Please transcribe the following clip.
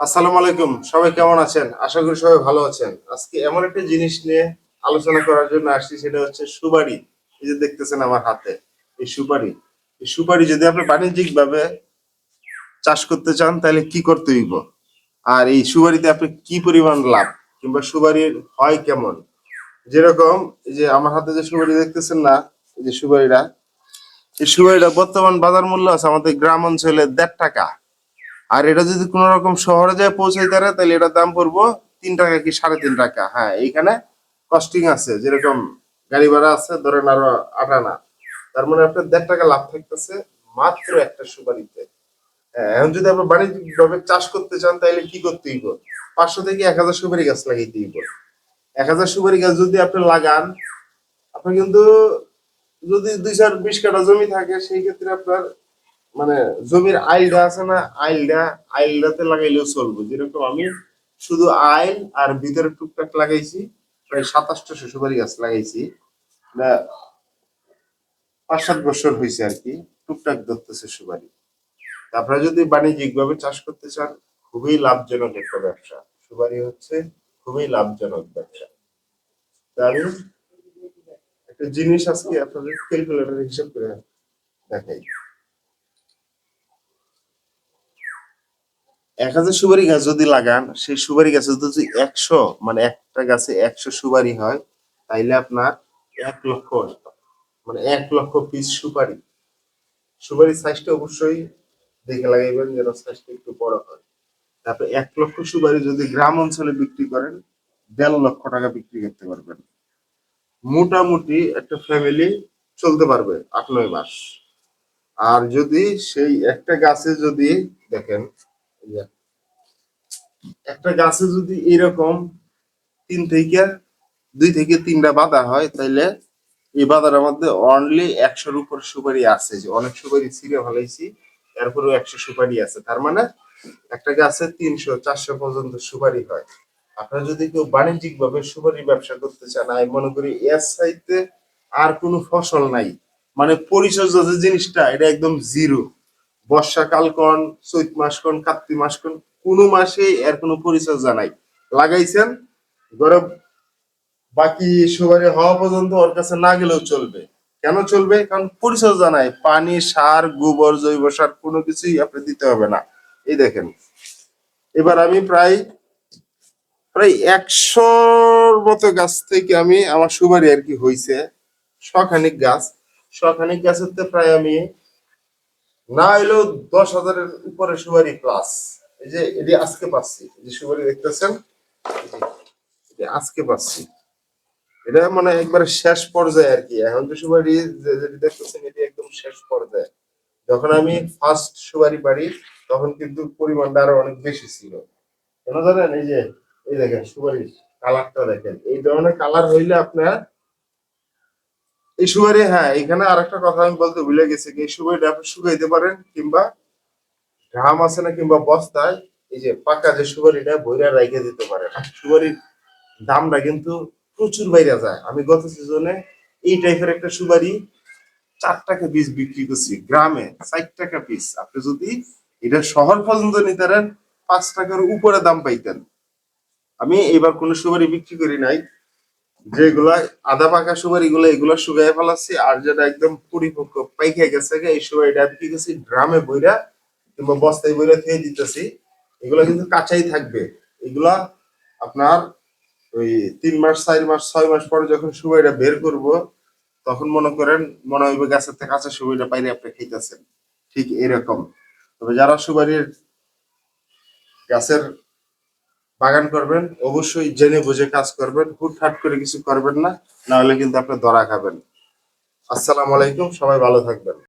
আসসালামু আলাইকুম, সবাই কেমন আছেন? আশা করি সবাই ভালো আছেন। আজকে এমন একটা জিনিস নিয়ে আলোচনা করার জন্য আসছি, সেটা হচ্ছে সুপারি। এই যে দেখতেছেন আমার হাতে, এই সুপারি। এই সুপারি যদি আপনি বাণিজ্যিক ভাবে চাষ করতে চান, তাহলে কি করতে হইব? আর এই সুপারিতে আপনি কি পরিমাণ লাভ? কিংবা সুপারির হয় কেমন? যেরকম, এই যে আমার হাতে যে সুপারি দেখতেছেন না, এই যে সুপারিটা, এই সুপারিটা বর্তমান বাজার মূল্য আছে আমাদের গ্রাম অঞ্চলে দেড় টাকা। আর এটা যদি কোন রকম শহরে যায় পৌঁছাইতে পারে তাহলে এটার দাম পড়ব তিন টাকা কি সাড়ে তিন টাকা। হ্যাঁ এইখানে কস্টিং আছে যেরকম গাড়ি ভাড়া আছে ধরেন আরও আট আনা। তার মানে আপনার দেড় টাকা লাভ থাকতেছে মাত্র একটা সুপারিতে। হ্যাঁ, এখন যদি আপনি বাণিজ্যিক ভাবে চাষ করতে চান তাহলে কি করতে হইব পাঁচশো থেকে এক হাজার সুপারি গাছ লাগাইতে হইব এক হাজার সুপারি গাছ যদি আপনি লাগান আপনি কিন্তু যদি দুই চার বিশ কাঠা জমি থাকে সেই ক্ষেত্রে আপনার মানে জমির আইলটা আছে না, আইলটা, আইলটাতে লাগাইলেও চলবে। যেরকম আমি শুধু আইল আর ভিতরে টুকটাক লাগাইছি, প্রায় সাতাশটা সুপারি গাছ লাগাইছি। পাঁচ সাত বছর হয়েছে আর কি, টুকটাক ধরতেছে সুপারি আপনারা যদি বাণিজ্যিক ভাবে চাষ করতে চান, খুবই লাভজনক একটা ব্যবসা। সুপারি হচ্ছে খুবই লাভজনক ব্যবসা। আমি একটা জিনিস আজকে আপনাদের ক্যালকুলেটর হিসাব করে দেখাই। এক হাজার সুপারি গাছ যদি লাগান, সেই সুপারি গাছে যদি একশো মানে একটা গাছে একশো সুপারি হয়, তাইলে আপনার এক লক্ষ মানে এক লক্ষ পিস সুপারি। সুপারির সাইজটা অবশ্যই দেখে লাগাইবেন যেন সাইজটা একটু বড় হয়। তারপরে এক লক্ষ সুপারি যদি গ্রাম অঞ্চলে বিক্রি করেন, দেড় লক্ষ টাকা বিক্রি করতে পারবেন। মোটামুটি একটা ফ্যামিলি চলতে পারবে আট নয় মাস। আর যদি সেই একটা গাছে যদি দেখেন একটা গাছে যদি এরকম তিন থেকে, দুই থেকে তিনটা বাঁধা হয়, তাইলে এই বাঁধার মধ্যে অনলি একশোর উপর সুপারি আছে। অনেক সুপারি ছিঁড়ে ফেলাইছি, এরপরেও একশো সুপারি আছে। তার মানে একটা গাছে তিনশো, চারশো পর্যন্ত সুপারি হয়। আপনারা যদি কেউ বাণিজ্যিক ভাবে সুপারি ব্যবসা করতে চান, আমি মনে করি এর সাইতে আর কোনো ফসল নাই। মানে পরিচর্যা যে জিনিসটা, এটা একদম জিরো বর্ষাকাল কোন চৈত মাস কোন কার্তিক মাস কোন কোনো মাসে এর কোনো পরিচর্যা নাই লাগাইছেন গরম বাকি সুপারি হওয়া পর্যন্ত ওর কাছে না গেলেও চলবে। কেন চলবে? কারণ পরিচর্যা নাই পানি, সার, গোবর, জৈব সার কোনো কিছুই আপনি দিতে হবে না। এই দেখেন, এবার আমি প্রায় প্রায় একশোর মতো গাছ থেকে আমি, আমার সুপারি আর কি হইছে, শখানিক গাছ। শখানিক গাছের প্রায় আমি না হইলেও দশ হাজারের উপরে সুপারি প্লাস এই যে এটি আজকে পাচ্ছি যে সুপারি দেখতেছেন? আজকে পাচ্ছি। এটা মানে একবারে শেষ পর্যায়ে আর কি। এখন সুপারি যে- যেটি দেখতেছেন, এটি একদম শেষ পর্যায়ে। যখন আমি ফার্স্ট সুপারি পারি তখন কিন্তু পরিমাণটা আরও অনেক বেশি ছিল। কেন জানেন? এই যে, এই দেখেন সুপারি কালারটা দেখেন। এই ধরনের কালার হইলে আপনার এই সুপারি হ্যাঁ এখানে আরেকটা কথা আমি বলতে ভুলে গেছি এই সুপারিটা আপনি শুকাইতে পারেন কিংবা ঘাম আছে না কিংবা বস্তায়, এই যে পাকা যে সুপারিটা বইরা রাইখে দিতে পারেন। সুপারির দামটা কিন্তু প্রচুর বাইরে যায়। আমি গত সিজনে এই টাইপের একটা সুপারি চার টাকা পিস বিক্রি করছি, গ্রামে ষাট টাকা পিস। আপনি যদি এটা শহর পর্যন্ত নিতে পারেন, পাঁচ টাকার উপরে দাম পাইতেন। আমি এবার কোনো সুপারি বিক্রি করি নাই। যেগুলা আধা পাকা সুপারি গুলো এগুলো শুকাই ফেলাচ্ছি, আর যেটা একদম পরিপক্ক পাইকে গেছে এই সুপারিটা বিক্রি করছি, ড্রামে বইরা কিংবা বস্তায় বইরা খেয়ে দিতেছি। এগুলা কিন্তু কাঁচাই থাকবে। এগুলা আপনার ওই তিন মাস, চার মাস, ছয় মাস পরে যখন সুপারিটা বের করব, তখন মনে করেন মনে হইবে গাছের থেকে কাঁচা সুপারিটা পাইলে আপনি খাইতেছেন। ঠিক এরকম। তবে যারা সুপারির গাছের বাগান করবেন, অবশ্যই জেনে বুঝে কাজ করবেন, হুটহাট করে কিছু করবেন না নাহলে কিন্তু আপনি ধরা খাবেন। আসসালামু আলাইকুম, সবাই ভালো থাকবেন।